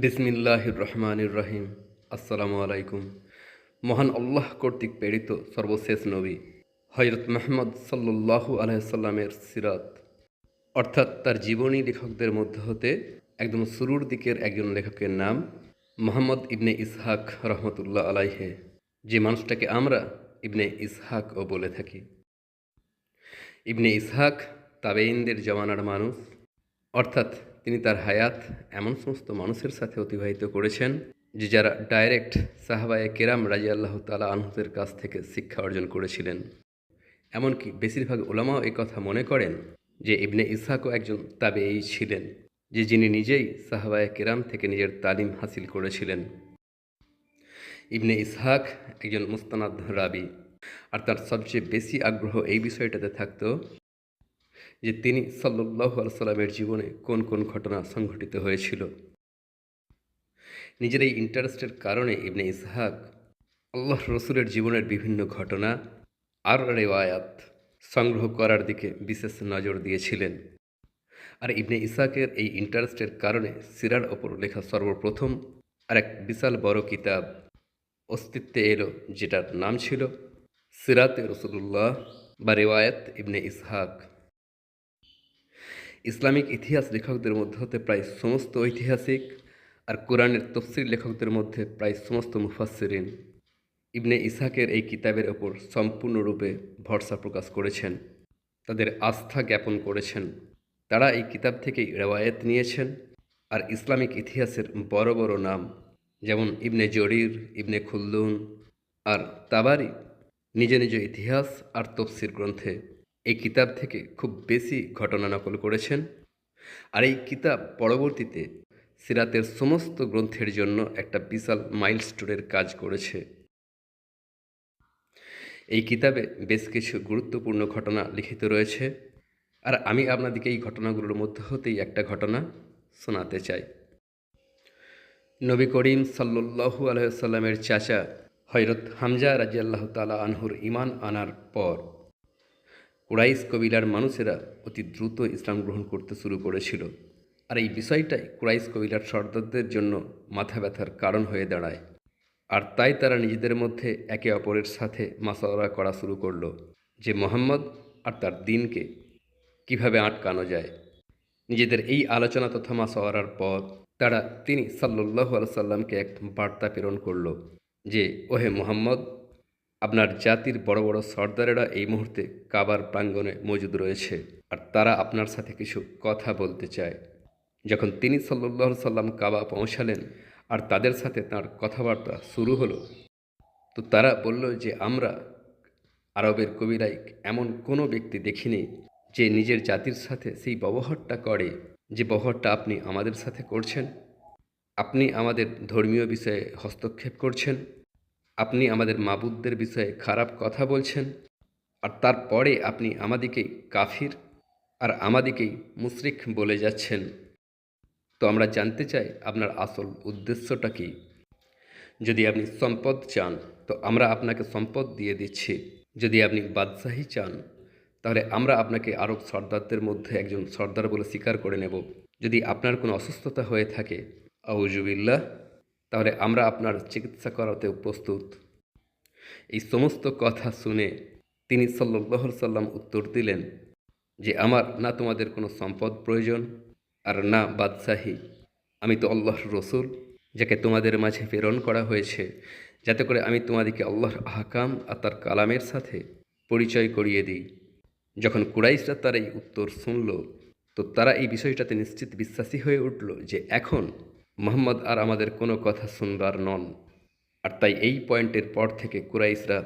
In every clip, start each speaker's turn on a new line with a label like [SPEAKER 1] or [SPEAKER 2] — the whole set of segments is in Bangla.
[SPEAKER 1] বিসমিল্লাহির রহমানির রহিম আসসালামু আলাইকুম। মহান আল্লাহ কর্তৃক প্রেরিত সর্বশেষ নবী হজরত মাহমদ সাল্লু আলহামের সিরাত। অর্থাৎ তার জীবনী লেখকদের মধ্যে হতে একদম শুরুর দিকের একজন লেখকের নাম মোহাম্মদ ইবনে ইসহাক রহমতুল্লাহ আলাইহে। যে মানুষটাকে আমরা ইবনে ইসহাক ও বলে থাকি। ইবনে ইসহাক তাবেইনদের জমানার মানুষ। অর্থাৎ তিনি তার হায়াত এমন সমস্ত মানুষের সাথে অতিবাহিত করেছেন যে যারা ডাইরেক্ট সাহাবায়ে কেরাম রাজি আল্লাহ তালা আনহুদের কাছ থেকে শিক্ষা অর্জন করেছিলেন। এমনকি বেশিরভাগ ওলামাও এই কথা মনে করেন যে ইবনে ইসহাকও একজন তাবে এই ছিলেন, যে যিনি নিজেই সাহাবায়ে কেরাম থেকে নিজের তালিম হাসিল করেছিলেন। ইবনে ইসহাক একজন মুস্তানাদ রাবি। আর তার সবচেয়ে বেশি আগ্রহ এই বিষয়টাতে থাকতো যে তিনি সাল্লাহ সাল্লামের জীবনে কোন কোন ঘটনা সংঘটিত হয়েছিল। নিজের এই ইন্টারেস্টের কারণে ইবনে ইসহাক আল্লাহ রসুলের জীবনের বিভিন্ন ঘটনা আর রেওয়ায়াত সংগ্রহ করার দিকে বিশেষ নজর দিয়েছিলেন। আর ইবনে ইসাকের এই ইন্টারেস্টের কারণে সিরার ওপর লেখা সর্বপ্রথম আর এক বিশাল বড় কিতাব অস্তিত্বে এলো, যেটার নাম ছিল সিরাতে রসুল্লাহ বা রেওয়ায়ত ইবনে ইসহাক। ইসলামিক ইতিহাস লেখকদের মধ্যে হতে প্রায় সমস্ত ঐতিহাসিক আর কোরআনের তফসির লেখকদের মধ্যে প্রায় সমস্ত মুফাসসিরিন। ইবনে ইসাকের এই কিতাবের ওপর সম্পূর্ণরূপে ভরসা প্রকাশ করেছেন। তাদের আস্থা জ্ঞাপন করেছেন। তারা এই কিতাব থেকেই রেওয়ায়েত নিয়েছেন আর ইসলামিক ইতিহাসের বড় বড় নাম যেমন ইবনে জরির, ইবনে খুল্লুন আর তাবারি নিজ নিজ ইতিহাস আর তফসির গ্রন্থে এই কিতাব থেকে খুব বেশি ঘটনা নকল করেছেন। আর এই কিতাব পরবর্তীতে সিরাতের সমস্ত গ্রন্থের জন্য একটা বিশাল মাইল মাইলস্টোনের কাজ করেছে। এই কিতাবে বেশ কিছু গুরুত্বপূর্ণ ঘটনা লিখিত রয়েছে। আর আমি আপনাদেরকে এই ঘটনাগুলোর মধ্যে হতেই একটা ঘটনা শোনাতে চাই। নবী করিম সাল্লু আলহামের চাচা হজরত হামজা রাজিয়াল্লাহ তালা আনহুর ইমান আনার পর কুরাইশ কবিলার মানুষেরা অতি দ্রুত ইসলাম গ্রহণ করতে শুরু করেছিল। আর এই বিষয়টাই কুরাইশ কবিলার সর্দারদের জন্য মাথা ব্যথার কারণ হয়ে দাঁড়ায়। আর তাই তারা নিজেদের মধ্যে একে অপরের সাথে মাসাওয়ারা করা শুরু করল যে মোহাম্মদ আর তার দিনকে কীভাবে আটকানো যায়। নিজেদের এই আলোচনা তথা মাসাওয়ারার পর তারা তিনি সাল্লু সাল্লামকে এক বার্তা প্রেরণ করল যে, ওহে মোহাম্মদ আপনার জাতির বড় বড় সর্দারেরা এই মুহূর্তে কাবার প্রাঙ্গণে মজুদ রয়েছে। আর তারা আপনার সাথে কিছু কথা বলতে চায়। যখন তিনি সাল্লাহ সাল্লাম কাবা পৌঁছালেন আর তাদের সাথে তার কথাবার্তা শুরু হলো, তো তারা বলল যে, আমরা আরবের কবিরাই এমন কোনো ব্যক্তি দেখিনি যে নিজের জাতির সাথে সেই ব্যবহারটা করে, যে ব্যবহারটা আপনি আমাদের সাথে করছেন। আপনি আমাদের ধর্মীয় বিষয়ে হস্তক্ষেপ করছেন। আপনি আমাদের মাবুদদের বিষয়ে খারাপ কথা বলছেন আর তারপরে আপনি আমাদিকেই কাফির আর আমাদিকেই মুশরিক বলে যাচ্ছেন। তো আমরা জানতে চাই আপনার আসল উদ্দেশ্যটা কি? যদি আপনি সম্পদ চান, তো আমরা আপনাকে সম্পদ দিয়ে দিচ্ছি। যদি আপনি বাদশাহী চান, তাহলে আমরা আপনাকে আরব সর্দারদের মধ্যে একজন সর্দার বলে স্বীকার করে নেব। যদি আপনার কোনো অসুস্থতা হয়ে থাকে আউজুবিল্লাহ তাহলে আমরা আপনার চিকিৎসা করাতেও প্রস্তুত। এই সমস্ত কথা শুনে তিনি সাল্লাহ সাল্লাম উত্তর দিলেন যে, আমার না তোমাদের কোনো সম্পদ প্রয়োজন আর না বাদশাহী। আমি তো আল্লাহর রসুল, যাকে তোমাদের মাঝে প্রেরণ করা হয়েছে। যাতে করে আমি তোমাদেরকে আল্লাহর আহকাম আর তার কালামের সাথে পরিচয় করিয়ে দিই। যখন কুরাইশরা তার এই উত্তর শুনল, তো তারা এই বিষয়টাতে নিশ্চিত বিশ্বাসী হয়ে উঠল যে, এখন মোহাম্মদ আর আমাদের কোনো কথা শুনবার নন। আর তাই এই পয়েন্টের পর থেকে কুরাইশরা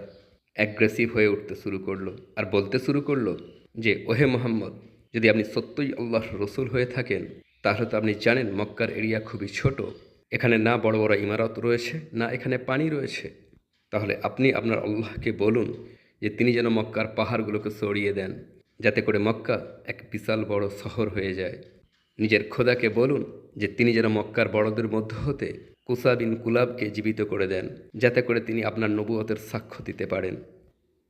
[SPEAKER 1] অ্যাগ্রেসিভ হয়ে উঠতে শুরু করল আর বলতে শুরু করল যে, ওহে মোহাম্মদ, যদি আপনি সত্যই আল্লাহর রসুল হয়ে থাকেন, তাহলে তো আপনি জানেন মক্কার এরিয়া খুবই ছোট। এখানে না বড় বড় ইমারত রয়েছে, না এখানে পানি রয়েছে। তাহলে আপনি আপনার আল্লাহকে বলুন যে, তিনি যেন মক্কার পাহাড়গুলোকে সরিয়ে দেন, যাতে করে মক্কা এক বিশাল বড় শহর হয়ে যায়। নিজের খোদাকে বলুন যে তিনি যেন মক্কার বড়দের মধ্য হতে কুসা বিন কুলাবকে জীবিত করে দেন, যাতে করে তিনি আপনার নবুয়তের সাক্ষ্য দিতে পারেন।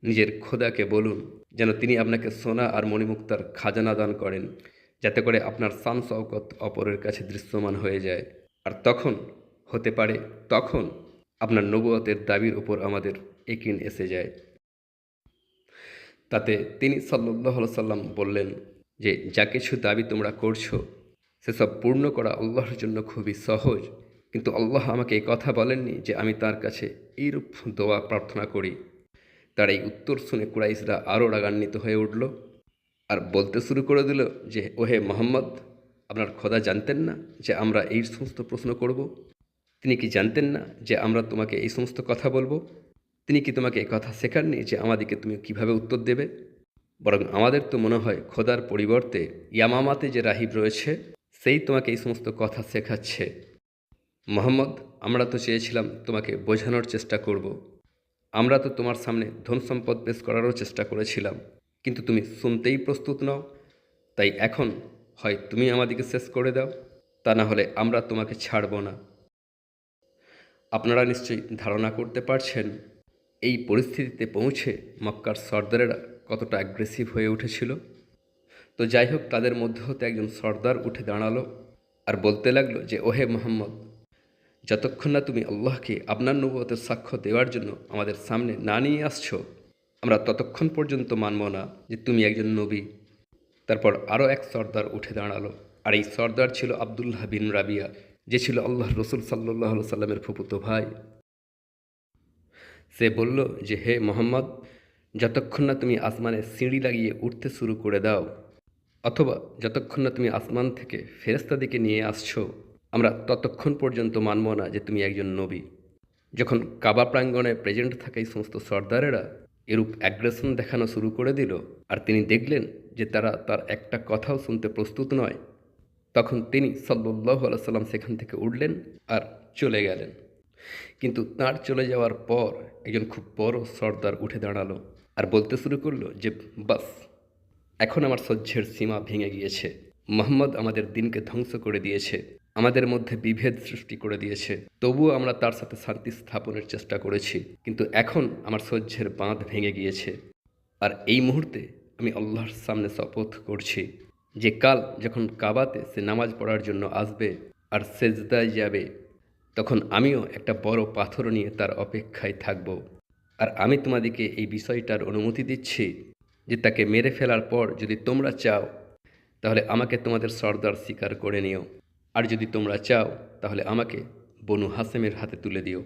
[SPEAKER 1] নিজের খোদাকে বলুন, যেন তিনি আপনাকে সোনা আর মণিমুক্তার খাজানা দান করেন, যাতে করে আপনার সান শওকত অপরের কাছে দৃশ্যমান হয়ে যায়। আর তখন, হতে পারে তখন, আপনার নবুয়তের দাবির উপর আমাদের একিন এসে যায়। তাতে তিনি সাল্লাহ সাল্লাম বললেন যে, যা কিছু দাবি তোমরা করছ সেসব পূর্ণ করা আল্লাহর জন্য খুবই সহজ। কিন্তু আল্লাহ আমাকে এই কথা বলেননি যে আমি তার কাছে এইরূপ দোয়া প্রার্থনা করি। তার এই উত্তর শুনে কুরাইশরা আরও রাগান্বিত হয়ে উঠল আর বলতে শুরু করে দিল যে, ওহে মোহাম্মদ, আপনার খোদা জানতেন না যে আমরা এই সমস্ত প্রশ্ন করব? তিনি কি জানতেন না যে আমরা তোমাকে এই সমস্ত কথা বলব? তিনি কি তোমাকে এই কথা শেখাননি যে আমাদেরকে তুমি কীভাবে উত্তর দেবে? বরং আমাদের তো মনে হয় খোদার পরিবর্তে ইয়ামামাতে যে রাহিব রয়েছে সেই তোমাকে এই সমস্ত কথা শেখাচ্ছে। মোহাম্মদ, আমরা তো চেয়েছিলাম তোমাকে বোঝানোর চেষ্টা করব। আমরা তো তোমার সামনে ধন সম্পদ পেশ করারও চেষ্টা করেছিলাম। কিন্তু তুমি শুনতেই প্রস্তুত নও। তাই এখন হয় তুমি আমাদেরকে শেষ করে দাও। তা না হলে আমরা তোমাকে ছাড়ব না। আপনারা নিশ্চয়ই ধারণা করতে পারছেন, এই পরিস্থিতিতে পৌঁছে মক্কার সর্দারেরা কতটা অ্যাগ্রেসিভ হয়ে উঠেছিল। তো যাই হোক তাদের মধ্যে হতে একজন সর্দার উঠে দাঁড়াল আর বলতে লাগল যে, ওহে মোহাম্মদ, যতক্ষণ না তুমি আল্লাহকে আপনার নবতের সাক্ষ্য দেওয়ার জন্য আমাদের সামনে না নিয়ে আসছো, আমরা ততক্ষণ পর্যন্ত মানব না যে তুমি একজন নবী। তারপর আরও এক সর্দার উঠে দাঁড়াল আর এই সর্দার ছিল আবদুল্লাহ বিন রাবিয়া, যে ছিল আল্লাহ রসুল সাল্লাহ সাল্লামের ফুপুতো ভাই। সে বলল যে, হে মোহাম্মদ, যতক্ষণ না তুমি আসমানে সিঁড়ি লাগিয়ে উঠতে শুরু করে দাও অথবা যতক্ষণ না তুমি আসমান থেকে ফেরেস্তা দিকে নিয়ে আসছো, আমরা ততক্ষণ পর্যন্ত মানব না যে তুমি একজন নবী। যখন কাবা প্রাঙ্গণে প্রেজেন্ট থাকা এই সমস্ত সর্দারেরা এরূপ অ্যাগ্রেশন দেখানো শুরু করে দিল আর তিনি দেখলেন যে তারা তার একটা কথাও শুনতে প্রস্তুত নয়, তখন তিনি সাল্লাহ সাল্লাম সেখান থেকে উঠলেন আর চলে গেলেন। কিন্তু তার চলে যাওয়ার পর একজন খুব বড় সর্দার উঠে দাঁড়াল আর বলতে শুরু করল যে, বাস এখন আমার সহ্যের সীমা ভেঙে গিয়েছে। মোহাম্মদ আমাদের দিনকে ধ্বংস করে দিয়েছে। আমাদের মধ্যে বিভেদ সৃষ্টি করে দিয়েছে। তবুও আমরা তার সাথে শান্তি স্থাপনের চেষ্টা করেছি। কিন্তু এখন আমার সহ্যের বাঁধ ভেঙে গিয়েছে। আর এই মুহূর্তে আমি আল্লাহর সামনে শপথ করছি যে কাল যখন কাবাতে সে নামাজ পড়ার জন্য আসবে আর সেজদায় যাবে, তখন আমিও একটা বড় পাথর নিয়ে তার অপেক্ষায় থাকব। আর আমি তোমাদেরকে এই বিষয়টার অনুমতি দিচ্ছি যে তাকে মেরে ফেলার পর যদি তোমরা চাও, তাহলে আমাকে তোমাদের সর্দার স্বীকার করে নিও। আর যদি তোমরা চাও, তাহলে আমাকে বনু হাসেমের হাতে তুলে দিও,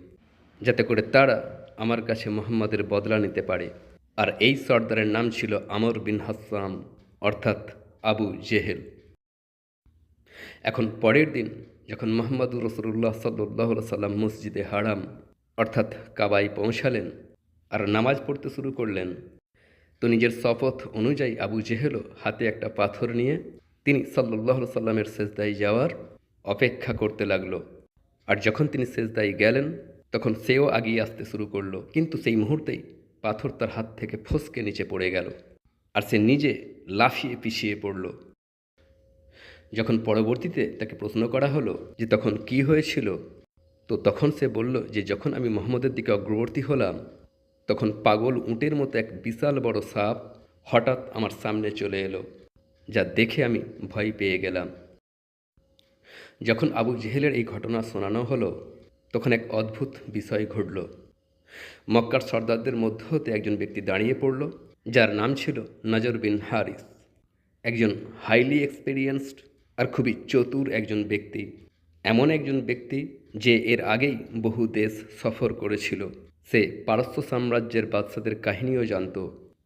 [SPEAKER 1] যাতে করে তারা আমার কাছে মোহাম্মদের বদলা নিতে পারে। আর এই সর্দারের নাম ছিল আমর বিন হাসাম, অর্থাৎ আবু জেহেল। এখন পরের দিন যখন মোহাম্মদুর রসুল্লাহ সাল্লাহ সাল্লাম মসজিদে হারাম, অর্থাৎ কাবাই পৌঁছালেন, আর নামাজ পড়তে শুরু করলেন তো নিজের শপথ অনুযায়ী আবু জেহেলও হাতে একটা পাথর নিয়ে তিনি সাল্লাহ সাল্লামের সেজদায় যাওয়ার অপেক্ষা করতে লাগল। আর যখন তিনি সেজদায় গেলেন, তখন সেও আগিয়ে আসতে শুরু করল। কিন্তু সেই মুহূর্তেই পাথর তার হাত থেকে ফসকে নিচে পড়ে গেল আর সে নিজে লাফিয়ে পিছিয়ে পড়ল। যখন পরবর্তীতে তাকে প্রশ্ন করা হলো যে তখন কি হয়েছিল, তো তখন সে বলল যে যখন আমি মোহাম্মদের দিকে অগ্রবর্তী হলাম তখন পাগল উঁটের মতো এক বিশাল বড় সাপ হঠাৎ আমার সামনে চলে এলো, যা দেখে আমি ভয় পেয়ে গেলাম। যখন আবু জেহেলের এই ঘটনা শোনানো হলো, তখন এক অদ্ভুত বিষয় ঘটল। মক্কার সর্দারদের মধ্য হতে একজন ব্যক্তি দাঁড়িয়ে পড়ল, যার নাম ছিল নজর বিন হারিস। একজন হাইলি এক্সপিরিয়েন্সড আর খুবই চতুর একজন ব্যক্তি। এমন একজন ব্যক্তি যে এর আগেই বহু দেশ সফর করেছিল। সে পারস্য সাম্রাজ্যের বাদশাদের কাহিনীও জানত।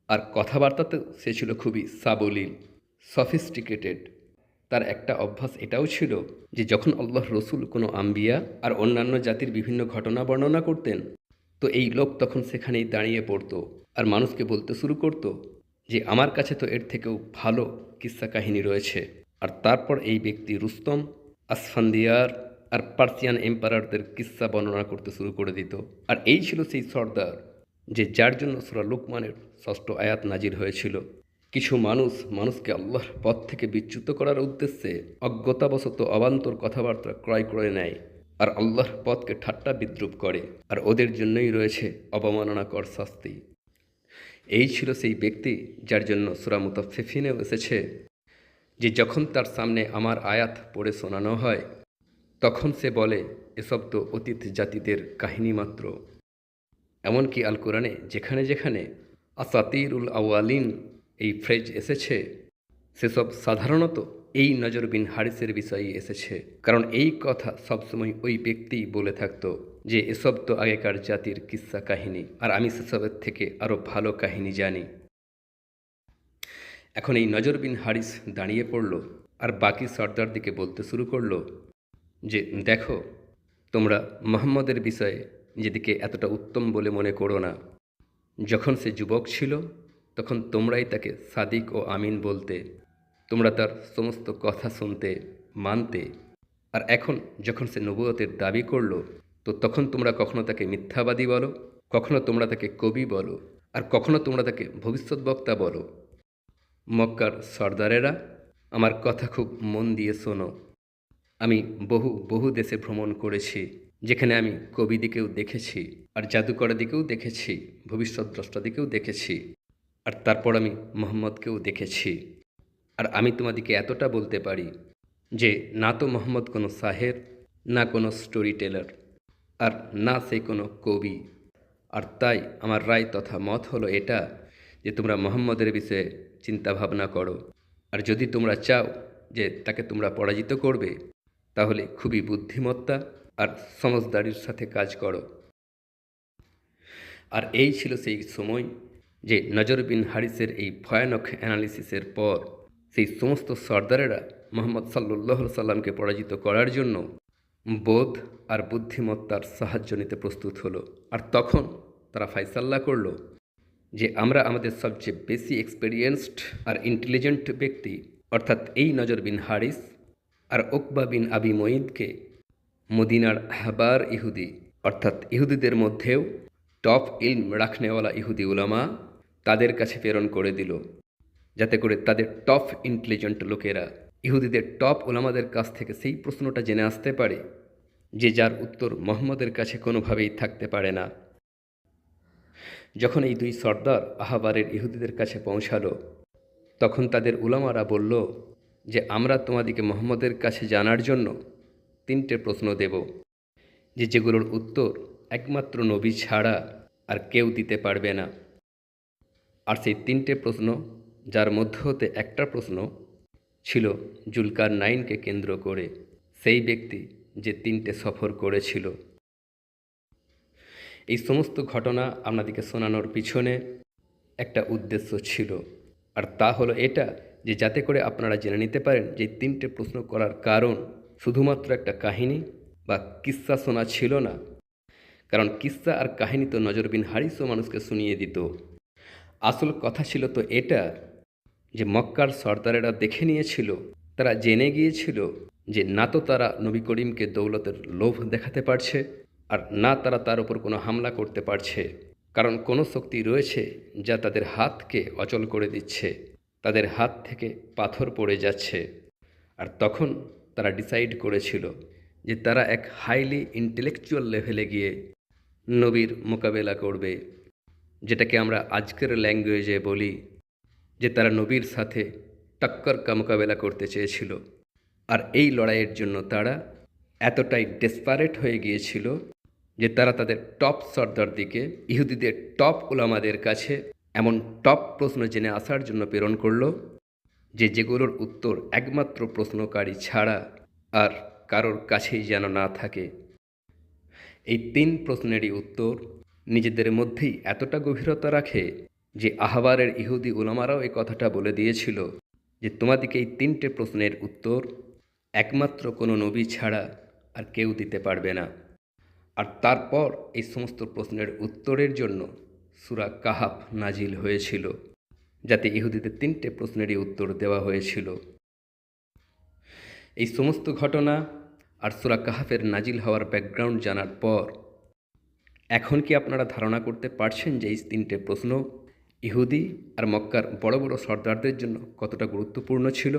[SPEAKER 1] আর কথাবার্তাতেও সে ছিল খুবই সাবলীল সফিস্টিকেটেড তার একটা অভ্যাস এটাও ছিল যে যখন আল্লাহ রসুল কোনো আম্বিয়া আর অন্যান্য জাতির বিভিন্ন ঘটনা বর্ণনা করতেন, তো এই লোক তখন সেখানেই দাঁড়িয়ে পড়তো আর মানুষকে বলতে শুরু করতো যে, আমার কাছে তো এর থেকেও ভালো কিস্সা কাহিনী রয়েছে। আর তারপর এই ব্যক্তি রুস্তম, আসফান্দিয়ার আর পার্সিয়ান এম্পায়ারদের কিস্সা বর্ণনা করতে শুরু করে দিত। আর এই ছিল সেই সর্দার, যে যার জন্য সুরা লোকমানের ষষ্ঠ আয়াত নাজির হয়েছিল। কিছু মানুষ মানুষকে আল্লাহর পথ থেকে বিচ্যুত করার উদ্দেশ্যে অজ্ঞতাবশত অবান্তর কথাবার্তা ক্রয় করে নেয় আর আল্লাহর পথকে ঠাট্টা বিদ্রুপ করে আর ওদের জন্যই রয়েছে অবমাননাকর শাস্তি। এই ছিল সেই ব্যক্তি যার জন্য সুরা মুতাফিফিনেও এসেছে, যে যখন তার সামনে আমার আয়াত পড়ে শোনানো হয় তখন সে বলে, এসব তো অতীত জাতিদের কাহিনী মাত্র। এমনকি আল কোরআনে যেখানে যেখানে আসাতিরুল আওয়ালিন এই ফ্রেজ এসেছে, সেসব সাধারণত এই নজর বিন হারিসের বিষয়ে এসেছে। কারণ এই কথা সবসময় ওই ব্যক্তি বলে থাকতো যে, এসব তো আগেকার জাতির কিস্সা কাহিনী, আর আমি সেসবের থেকে আরও ভালো কাহিনী জানি। এখন এই নজর বিন হারিস দাঁড়িয়ে পড়ল, আর বাকি সর্দার দিকে বলতে শুরু করল যে দেখো, তোমরা মোহাম্মদের বিষয়ে যেদিকে এতটা উত্তম বলে মনে করো না। যখন সে যুবক ছিল, তখন তোমরাই তাকে সাদিক ও আমিন বলতে, তোমরা তার সমস্ত কথা শুনতে, মানতে। আর এখন যখন সে নবুয়তের দাবি করল, তো তখন তোমরা কখনো তাকে মিথ্যাবাদী বলো, কখনো তোমরা তাকে কবি বলো, আর কখনো তোমরা তাকে ভবিষ্যৎ বক্তা বলো। মক্কার সর্দারেরা, আমার কথা খুব মন দিয়ে শোনো। আমি বহু বহু দেশে ভ্রমণ করেছি, যেখানে আমি কবিদিকেও দেখেছি, আর জাদুকরের দিকেও দেখেছি, ভবিষ্যৎ দ্রষ্টা দিকেও দেখেছি, আর তারপর আমি মোহাম্মদকেও দেখেছি। আর আমি তোমাদিকে এতটা বলতে পারি যে, না তো মোহাম্মদ কোনো সাহের, না কোনো স্টোরি টেলার আর না সে কোনো কবি। আর তাই আমার রায় তথা মত হলো এটা যে, তোমরা মোহাম্মদের বিষয়ে চিন্তা ভাবনা করো। আর যদি তোমরা চাও যে, তাকে তোমরা পরাজিত করবে তাহলে খুবই বুদ্ধিমত্তা আর সমজদারির সাথে কাজ করো। আর এই ছিল সেই সময় যে নজর বিন হারিসের এই ভয়ানক অ্যানালিসিসের পর সেই সমস্ত সর্দারেরা মোহাম্মদ সাল্লাহ সাল্লামকে পরাজিত করার জন্য বোধ আর বুদ্ধিমত্তার সাহায্য নিতে প্রস্তুত হলো। আর তখন তারা ফাইসাল্লা করল যে আমরা আমাদের সবচেয়ে বেশি এক্সপেরিয়েন্সড আর ইন্টেলিজেন্ট ব্যক্তি, অর্থাৎ এই নজর বিন হারিস আর ওকবা বিন আবি মঈদকে মদিনার হাবার ইহুদি, অর্থাৎ ইহুদিদের মধ্যেও টপ ইলম রাখনেওয়ালা ইহুদি উলামা তাদের কাছে প্রেরণ করে দিল, যাতে করে তাদের টপ ইন্টেলিজেন্ট লোকেরা ইহুদিদের টপ ওলামাদের কাছ থেকে সেই প্রশ্নটা জেনে আসতে পারে, যে যার উত্তর মোহাম্মদের কাছে কোনোভাবেই থাকতে পারে না। যখন এই দুই সর্দার আহাবারের ইহুদিদের কাছে পৌঁছালো, তখন তাদের উলামারা বলল যে আমরা তোমাদিকে মোহাম্মদের কাছে জানার জন্য তিনটে প্রশ্ন দেব। যে যেগুলোর উত্তর একমাত্র নবী ছাড়া আর কেউ দিতে পারবে না। আর সেই তিনটে প্রশ্ন, যার মধ্য হতে একটা প্রশ্ন ছিল জুলকার নাইনকে কেন্দ্র করে। সেই ব্যক্তি যে তিনটে সফর করেছিল। এই সমস্ত ঘটনা আপনাদেরকে শোনানোর পিছনে একটা উদ্দেশ্য ছিল। আর তা হলো এটা যে যাতে করে আপনারা জেনে নিতে পারেন যে তিনটে প্রশ্ন করার কারণ শুধুমাত্র একটা কাহিনী বা কিস্সা শোনা ছিল না। কারণ কিস্সা আর কাহিনী তো নজরবিন হারিসও মানুষকে শুনিয়ে দিত। আসল কথা ছিল তো এটা যে মক্কার সর্দারেরা দেখে নিয়েছিল, তারা জেনে গিয়েছিল যে না তো তারা নবী করিমকে দৌলতের লোভ দেখাতে পারছে আর না তারা তার উপর কোনো হামলা করতে পারছে। কারণ কোনো শক্তি রয়েছে যা তাদের হাতকে অচল করে দিচ্ছে। তাদের হাত থেকে পাথর পড়ে যাচ্ছে। আর তখন তারা ডিসাইড করেছিল যে তারা এক হাইলি ইন্টেলেকচুয়াল লেভেলে গিয়ে নবীর মোকাবেলা করবে। যেটাকে আমরা আজকের ল্যাঙ্গুয়েজে বলি যে তারা নবীর সাথে টক্কর কা মোকাবেলা করতে চেয়েছিল। আর এই লড়াইয়ের জন্য তারা এতটাই ডেসপারেট হয়ে গিয়েছিল যে তারা তাদের টপ সর্দার দিকে ইহুদিদের টপ ওলামাদের কাছে এমন টপ প্রশ্ন জেনে আসার জন্য প্রেরণ করল যে যেগুলোর উত্তর একমাত্র প্রশ্নকারী ছাড়া আর কারোর কাছেই যেন না থাকে। এই তিন প্রশ্নেরই উত্তর নিজেদের মধ্যেই এতটা গভীরতা রাখে যে আহবারের ইহুদি উলামারাও এই কথাটা বলে দিয়েছিল যে তোমাদিকে এই তিনটে প্রশ্নের উত্তর একমাত্র কোনো নবী ছাড়া আর কেউ দিতে পারবে না। আর তারপর এই সমস্ত প্রশ্নের উত্তরের জন্য সুরা কাহাফ নাজিল হয়েছিল, যাতে ইহুদিদের তিনটে প্রশ্নেরই উত্তর দেওয়া হয়েছিল। এই সমস্ত ঘটনা আর সুরা কাহাফের নাজিল হওয়ার ব্যাকগ্রাউন্ড জানার পর, এখন কি আপনারা ধারণা করতে পারছেন যে এই তিনটে প্রশ্ন ইহুদি আর মক্কার বড় বড় সর্দারদের জন্য কতটা গুরুত্বপূর্ণ ছিল?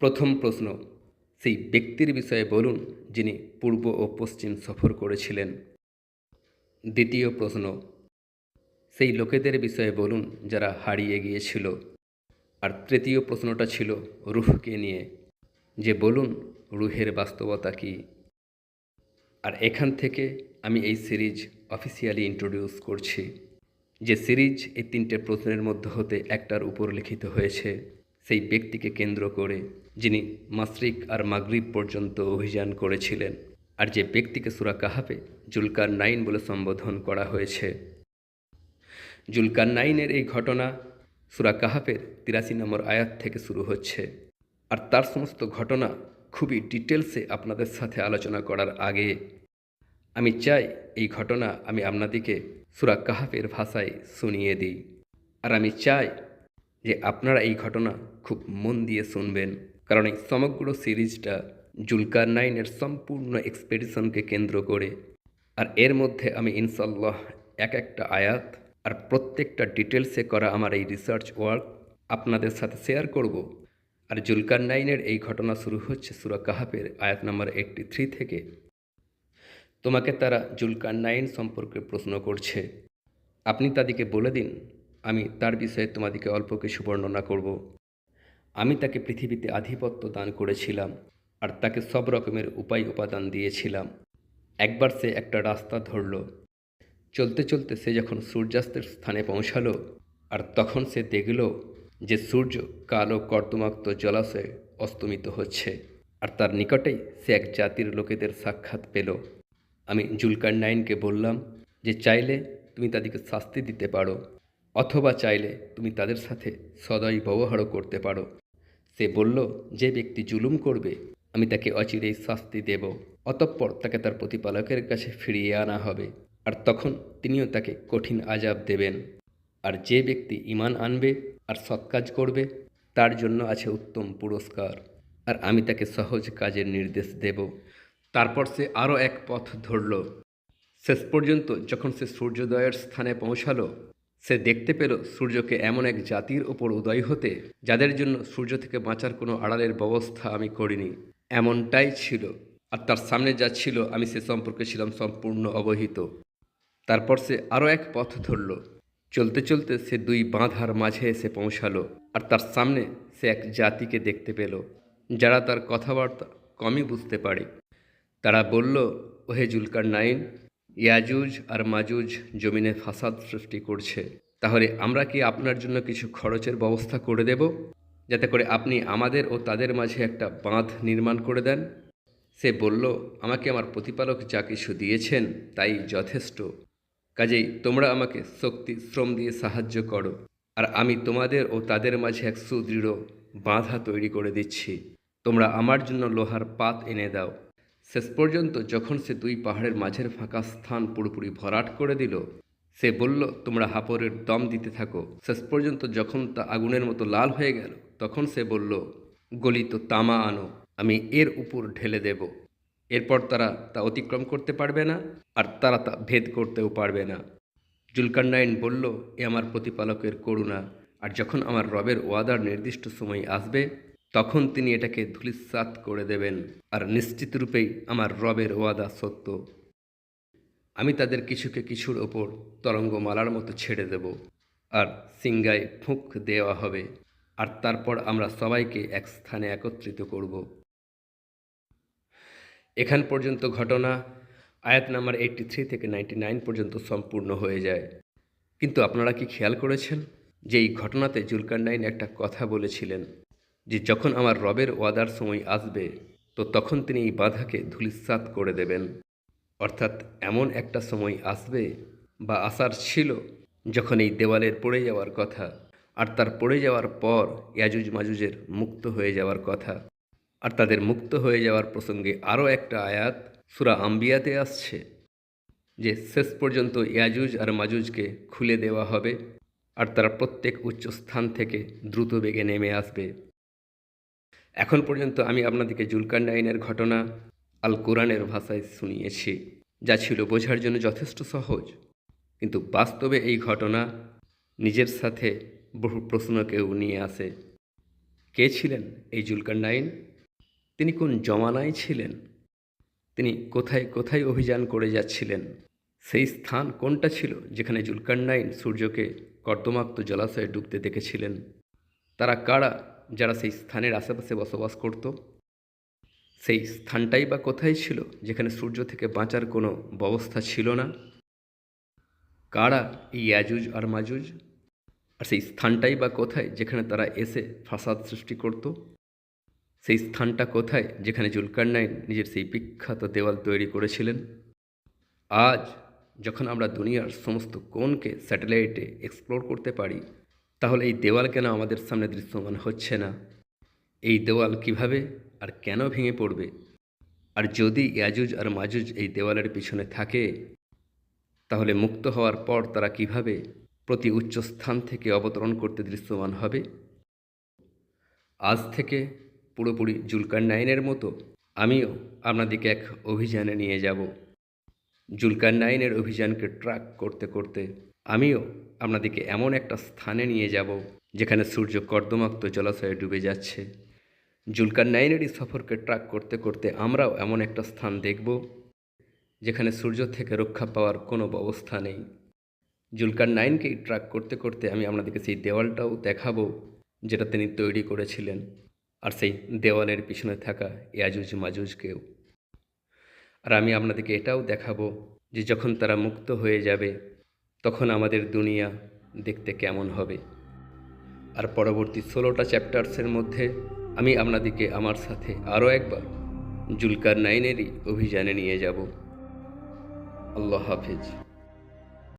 [SPEAKER 1] প্রথম প্রশ্ন, সেই ব্যক্তির বিষয়ে বলুন যিনি পূর্ব ও পশ্চিম সফর করেছিলেন। দ্বিতীয় প্রশ্ন, সেই লোকেদের বিষয়ে বলুন যারা হারিয়ে গিয়েছিল। আর তৃতীয় প্রশ্নটা ছিল রুহকে নিয়ে, যে বলুন রুহের বাস্তবতা কী? আর এখান থেকে আমি এই সিরিজ অফিসিয়ালি ইন্ট্রোডিউস করছি, যে সিরিজ এই তিনটে প্রশ্নের মধ্যে হতে একটার উপর লিখিত হয়েছে। সেই ব্যক্তিকে কেন্দ্র করে যিনি মাসরিক আর মাগরিব পর্যন্ত অভিযান করেছিলেন। আর যে ব্যক্তিকে সুরা কাহাফে জুলকার নাইন বলে সম্বোধন করা হয়েছে। জুলকার নাইনের এই ঘটনা সুরা কাহাফের তিরাশি নম্বর আয়াত থেকে শুরু হচ্ছে। আর তার সমস্ত ঘটনা খুবই ডিটেলসে আপনাদের সাথে আলোচনা করার আগে আমি চাই এই ঘটনা আমি আপনাদেরকে সুরা কাহাফের ভাষায় শুনিয়ে দিই। আর আমি চাই যে আপনারা এই ঘটনা খুব মন দিয়ে শুনবেন। কারণ এই সমগ্র সিরিজটা জুলকার নাইনের সম্পূর্ণ এক্সপেডিশনকে কেন্দ্র করে। আর এর মধ্যে আমি ইনশাল্লাহ এক একটা আয়াত আর প্রত্যেকটা ডিটেলসে করা আমার এই রিসার্চ ওয়ার্ক আপনাদের সাথে শেয়ার করব। আর জুলকার নাইনের এই ঘটনা শুরু হচ্ছে সুরা কাহাফের আয়াত নাম্বার এইটটি থ্রি থেকে। তোমাকে তারা জুলকার নাইন সম্পর্কে প্রশ্ন করছে। আপনি তাদেরকে বলে দিন, আমি তার বিষয়ে তোমাদেরকে অল্প কিছু বর্ণনা করব। আমি তাকে পৃথিবীতে আধিপত্য দান করেছিলাম। আর তাকে সব রকমের উপায় উপাদান দিয়েছিলাম। একবার সে একটা রাস্তা ধরল। চলতে চলতে সে যখন সূর্যাস্তের স্থানে পৌঁছালো, আর তখন সে দেখল যে সূর্য কালো কর্দমাক্ত জলাশয়ে অস্তমিত হচ্ছে, আর তার নিকটেই সে এক জাতির লোকেদের সাক্ষাৎ পেল। আমি জুলকার নাইনকে বললাম যে, চাইলে তুমি তাদেরকে শাস্তি দিতে পারো, অথবা চাইলে তুমি তাদের সাথে সদয় ব্যবহারও করতে পারো। সে বলল, যে ব্যক্তি জুলুম করবে আমি তাকে অচিরেই শাস্তি দেব। অতঃপর তাকে তার প্রতিপালকের কাছে ফিরিয়ে আনা হবে। আর তখন তিনিও তাকে কঠিন আজাব দেবেন। আর যে ব্যক্তি ইমান আনবে আর সৎ কাজ করবে, তার জন্য আছে উত্তম পুরস্কার। আর আমি তাকে সহজ কাজের নির্দেশ দেব। তারপর সে আরও এক পথ ধরল। শেষ পর্যন্ত যখন সে সূর্যোদয়ের স্থানে পৌঁছালো, সে দেখতে পেল সূর্যকে এমন এক জাতির ওপর উদয় হতে, যাদের জন্য সূর্য থেকে বাঁচার কোনো আড়ালের ব্যবস্থা আমি করিনি। এমনটাই ছিল। আর তার সামনে যা ছিল, আমি সে সম্পর্কে ছিলাম সম্পূর্ণ অবহিত। তারপর সে আরও এক পথ ধরল। চলতে চলতে সে দুই বাঁধার মাঝে এসে পৌঁছালো। আর তার সামনে সে এক জাতিকে দেখতে পেল, যারা তার কথাবার্তা কমই বুঝতে পারে। তারা বলল, ওহে জুলকার নাইন, ইয়াজুজ আর মাজুজ জমিনে ফাসাদ সৃষ্টি করছে। তাহলে আমরা কি আপনার জন্য কিছু খরচের ব্যবস্থা করে দেব? যাতে করে আপনি আমাদের ও তাদের মাঝে একটা বাঁধ নির্মাণ করে দেন। সে বলল, আমাকে আমার প্রতিপালক যা কিছু দিয়েছেন তাই যথেষ্ট। কাজেই তোমরা আমাকে শক্তি, শ্রম দিয়ে সাহায্য করো। আর আমি তোমাদের ও তাদের মাঝে এক সুদৃঢ় বাঁধা তৈরি করে দিচ্ছি। তোমরা আমার জন্য লোহার পাত এনে দাও। শেষ পর্যন্ত যখন সে দুই পাহাড়ের মাঝের ফাঁকা স্থান পুরোপুরি ভরাট করে দিল সে বলল, তোমরা হাপরের দম দিতে থাকো। শেষ পর্যন্ত যখন তা আগুনের মতো লাল হয়ে গেল, তখন সে বলল, গলিত তামা আনো, আমি এর উপর ঢেলে দেব। এরপর তারা তা অতিক্রম করতে পারবে না, আর তারা তা ভেদ করতেও পারবে না। জুলকান্নাইন বলল, এ আমার প্রতিপালকের করুণা, আর যখন আমার রবের ওয়াদার নির্দিষ্ট সময় আসবে, তখন তিনি এটাকে ধুলিসাৎ করে দেবেন, আর নিশ্চিত রূপেই আমার রবের ওয়াদা সত্য। আমি তাদের কিছুকে কিছুর ওপর তরঙ্গমালার মতো ছেড়ে দেব আর সিঙ্গায় ফুঁক দেওয়া হবে, আর তারপর আমরা সবাইকে এক স্থানে একত্রিত করব। এখান পর্যন্ত ঘটনা আয়াত নাম্বার এইটটি থ্রি থেকে নাইনটি নাইন পর্যন্ত সম্পূর্ণ হয়ে যায়। কিন্তু আপনারা কি খেয়াল করেছেন যে এই ঘটনাতে জুলকার নাইন একটা কথা বলেছিলেন যে যখন আমার রবের ওয়াদার সময় আসবে, তো তখন তিনি এই বাধাকে ধুলিসাৎ করে দেবেন। অর্থাৎ এমন একটা সময় আসবে বা আসার ছিল যখন এই দেওয়ালের পড়ে যাওয়ার কথা আর তার পড়ে যাওয়ার পর ইয়াজুজ মাজুজের মুক্ত হয়ে যাওয়ার কথা। আর তাদের মুক্ত হয়ে যাওয়ার প্রসঙ্গে আরও একটা আয়াত সুরা আম্বিয়াতে আসছে যে শেষ পর্যন্ত ইয়াজুজ আর মাজুজকে খুলে দেওয়া হবে আর তারা প্রত্যেক উচ্চ স্থান থেকে দ্রুত বেগে নেমে আসবে। এখন পর্যন্ত আমি আপনাদেরকে জুলকান্ডাইনের ঘটনা আল কোরআনের ভাষায় শুনিয়েছি, যা ছিল বোঝার জন্য যথেষ্ট সহজ। কিন্তু বাস্তবে এই ঘটনা নিজের সাথে বহু প্রশ্নকেও নিয়ে আসে। কে ছিলেন এই জুলকার নাইন? তিনি কোন জমানায় ছিলেন? তিনি কোথায় কোথায় অভিযান করে যাচ্ছিলেন? সেই স্থান কোনটা ছিল যেখানে জুলকার নাইন সূর্যকে কর্দমাক্ত জলাশয়ে ডুবতে দেখেছিলেন? তারা কারা যারা সেই স্থানের আশেপাশে বসবাস করত? সেই স্থানটাই বা কোথায় ছিল যেখানে সূর্য থেকে বাঁচার কোনো ব্যবস্থা ছিল না? কারা এই ইয়াজুজ আর মাজুজ? আর সেই স্থানটাই বা কোথায় যেখানে তারা এসে ফাসাদ সৃষ্টি করত? সেই স্থানটা কোথায় যেখানে জুলকারনাইন নিজের সেই বিখ্যাত দেওয়াল তৈরি করেছিলেন? আজ যখন আমরা দুনিয়ার সমস্ত কোণকে স্যাটেলাইটে এক্সপ্লোর করতে পারি, তাহলে এই দেওয়াল কেন আমাদের সামনে দৃশ্যমান হচ্ছে না? এই দেওয়াল কীভাবে আর কেন ভেঙে পড়বে? আর যদি ইয়াজুজ আর মাজুজ এই দেওয়ালের পিছনে থাকে, তাহলে মুক্ত হওয়ার পর তারা কীভাবে প্রতি উচ্চ স্থান থেকে অবতরণ করতে দৃশ্যমান হবে? আজ থেকে পুরোপুরি জুলকার নাইনের মতো আমিও আপনাদেরকে এক অভিযানে নিয়ে যাব। জুলকার নাইনের অভিযানকে ট্র্যাক করতে করতে আমিও আপনাদেরকে এমন একটা স্থানে নিয়ে যাব, যেখানে সূর্য কর্দমাক্ত জলাশয়ে ডুবে যাচ্ছে। জুলকার নাইনেরই সফরকে ট্র্যাক করতে করতে আমরাও এমন একটা স্থান দেখব, যেখানে সূর্য থেকে রক্ষা পাওয়ার কোনো ব্যবস্থা নেই। জুলকার নাইনকেই ট্র্যাক করতে করতে আমি আপনাদেরকে সেই দেওয়ালটাও দেখাবো, যেটা তিনি তৈরি করেছিলেন, আর সেই দেওয়ালের পিছনে থাকা ইয়াজুজ মাজুজকেও। আর আমি আপনাদেরকে এটাও দেখাবো যে যখন তারা মুক্ত হয়ে যাবে, তখন আমাদের দুনিয়া দেখতে কেমন হবে। আর পরবর্তী ষোলোটা চ্যাপ্টার্সের মধ্যে আমি আপনাদেরকে আমার সাথে আরও একবার জুলকার নাইনেরই অভিযানে নিয়ে যাব। আল্লাহ হাফিজ।